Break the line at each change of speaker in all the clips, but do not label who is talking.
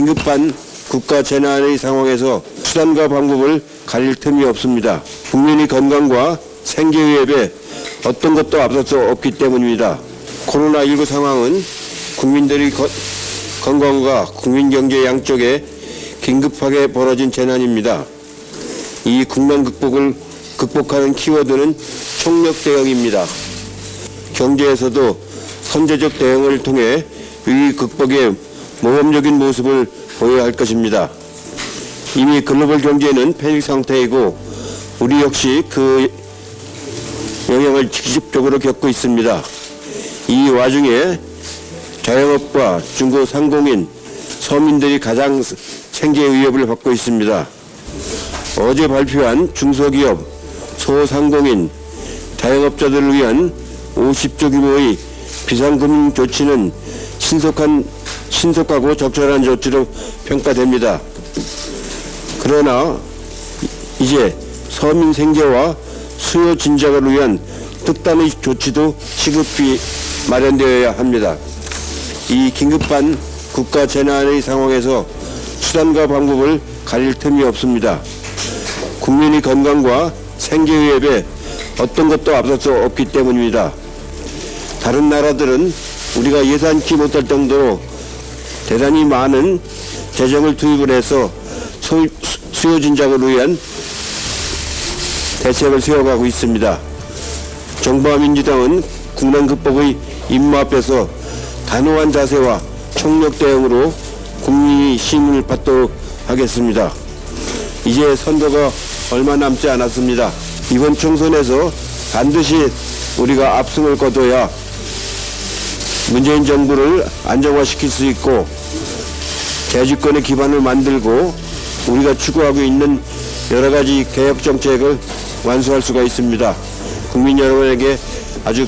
긴급한 국가 재난의 상황에서 수단과 방법을 가릴 틈이 없습니다. 국민의 건강과 생계 위협에 어떤 것도 앞설 수 없기 때문입니다. 코로나19 상황은 국민들의 거- 건강과 국민 경제 양쪽에 긴급하게 벌어진 재난입니다. 이 국난 극복을 극복하는 키워드는 총력 대응입니다. 경제에서도 선제적 대응을 통해 위기 극복에 모범적인 모습을 보여야 할 것입니다. 이미 글로벌 경제는 패닉 상태이고 우리 역시 그 영향을 직접적으로 겪고 있습니다. 이 와중에 자영업과 중고 상공인, 서민들이 가장 생계 위협을 받고 있습니다. 어제 발표한 중소기업, 소상공인, 자영업자들을 위한 50조 규모의 비상금융 조치는 신속한, 신속하고 적절한 조치로 평가됩니다. 그러나 이제 서민 생계와 수요 진작을 위한 특단의 조치도 시급히 마련되어야 합니다. 이 긴급한 국가 재난의 상황에서 수단과 방법을 가릴 틈이 없습니다. 국민의 건강과 생계 위협에 어떤 것도 앞설 수 없기 때문입니다. 다른 나라들은 우리가 예상치 못할 정도로 대단히 많은 재정을 투입을 해서 소- 수요 진작을 위한 대책을 세워가고 있습니다. 정부와 민주당은 국난 극복의 임무 앞에서 단호한 자세와 총력 대응으로 국민이 힘을 받도록 하겠습니다. 이제 선거가 얼마 남지 않았습니다. 이번 총선에서 반드시 우리가 압승을 거둬야 문재인 정부를 안정화시킬 수 있고 재주권의 기반을 만들고 우리가 추구하고 있는 여러 가지 개혁 정책을 완수할 수가 있습니다. 국민 여러분에게 아주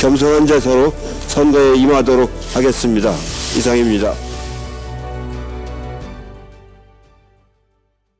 겸손한 자세로 선거에 임하도록 하겠습니다. 이상입니다.